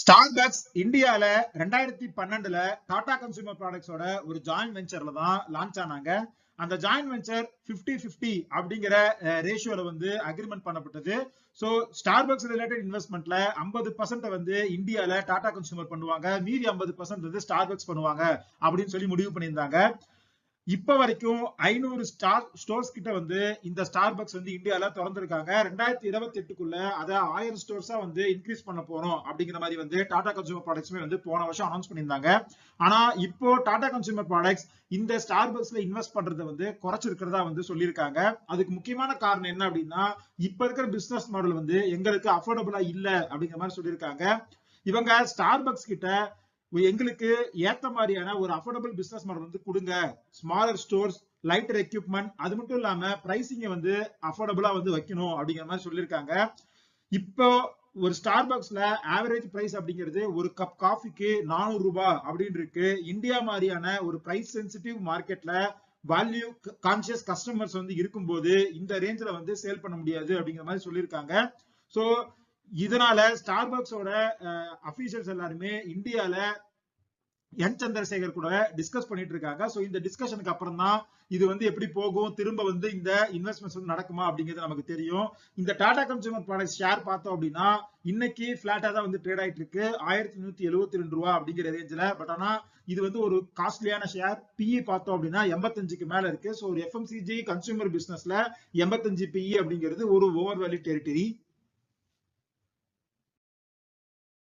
Starbucks இந்தியால ரெண்டாயிரத்தி பன்னெண்டுல டாடா கன்சூமர் ப்ராடக்ட்ஸோட ஒரு ஜாயின் வெஞ்சர்ல தான் லான்ச் ஆனாங்க. அந்த ஜாயின் வெஞ்சர் 50 50 அப்படிங்கிற ரேஷியோல வந்து அக்ரிமெண்ட் பண்ணப்பட்டது. சோ ஸ்டார்பக்ஸ் ரிலேட்டட் இன்வெஸ்ட்மெண்ட்ல 50% பர்சன்ட் வந்து இந்தியால டாடா கன்சூமர் பண்ணுவாங்க. மீதி 50% பர்சன்ட் வந்து ஸ்டார்பக்ஸ் பண்ணுவாங்க அப்படின்னு சொல்லி முடிவு பண்ணியிருந்தாங்க. இப்ப வரைக்கும் ஐநூறு ஸ்டார் ஸ்டோர்ஸ் கிட்ட வந்து இந்த ஸ்டார் பக்ஸ் வந்து இந்தியால திறந்திருக்காங்க. ரெண்டாயிரத்தி இருபத்தி எட்டுக்குள்ள அதை ஆயிரம் ஸ்டோர்ஸா வந்து இன்க்ரீஸ் பண்ண போறோம் அப்படிங்கிற மாதிரி வந்து டாடா கன்சூமர் ப்ராடக்ட்ஸ்மே வந்து போன வருஷம் அனௌன்ஸ் பண்ணியிருந்தாங்க. ஆனா இப்போ டாடா கன்சூமர் ப்ராடக்ட்ஸ் இந்த ஸ்டார் பக்ஸ்ல இன்வெஸ்ட் பண்றதை வந்து குறைச்சிருக்கிறதா வந்து சொல்லியிருக்காங்க. அதுக்கு முக்கியமான காரணம் என்ன அப்படின்னா இப்ப இருக்கிற பிசினஸ் மாடல் வந்து எங்களுக்கு அஃபோர்டபுளா இல்ல அப்படிங்கிற மாதிரி சொல்லியிருக்காங்க. இவங்க ஸ்டார் பக்ஸ் கிட்ட எங்களுக்கு ஏத்த மாதிரியான ஒரு அஃபோர்டபுள் பிசினஸ் மாடல் வந்து கொடுங்க. ஸ்மாலர் ஸ்டோர்ஸ் லைட்டர் எக்யூப்மெண்ட் அது மட்டும் இல்லாம பிரைசிங்க வந்து அஃபோர்டபுளா வந்து வைக்கணும் அப்படிங்கிற மாதிரி சொல்லியிருக்காங்க. இப்போ ஒரு ஸ்டார் பாக்ஸ்ல ஆவரேஜ் பிரைஸ் அப்படிங்கிறது ஒரு கப் காஃபிக்கு நானூறு ரூபாய் அப்படின்னு இருக்கு. இந்தியா மாதிரியான ஒரு பிரைஸ் சென்சிட்டிவ் மார்க்கெட்ல வேல்யூ கான்சியஸ் கஸ்டமர்ஸ் வந்து இருக்கும்போது இந்த ரேஞ்சில் வந்து சேல் பண்ண முடியாது அப்படிங்கிற மாதிரி சொல்லியிருக்காங்க. ஸோ இதனால ஸ்டார்பக்ஸோட அபிஷியல்ஸ் எல்லாருமே இந்தியால என் சந்திரசேகர் கூட டிஸ்கஸ் பண்ணிட்டு இருக்காங்க சோ இந்த டிஸ்கஷனுக்கு அப்புறம் தான் இது வந்து எப்படி போகும் திரும்ப வந்து இந்த இன்வெஸ்ட்மெண்ட்ஸ் வந்து நடக்குமா அப்படிங்கிறது நமக்கு தெரியும். இந்த டாடா கன்சூமர் ப்ராடக்ட் ஷேர் பார்த்தோம் அப்படின்னா இன்னைக்கு பிளாட்டா தான் வந்து ட்ரேட் ஆயிட்டு இருக்கு ஆயிரத்தி நூத்தி எழுபத்தி ரெண்டு ரூபா அப்படிங்கிற ரேஞ்சில் பட் ஆனா இது வந்து ஒரு காஸ்ட்லியான ஷேர் பிஇ பார்த்தோம் அப்படின்னா எண்பத்தஞ்சுக்கு மேல இருக்கு. ஸோ ஒரு எஃப்எம்சிஜி கன்சூமர் பிசினஸ்ல எண்பத்தஞ்சு பிஇ அப்படிங்கிறது ஒரு ஓவர் வேல்யூ டெரிட்டரி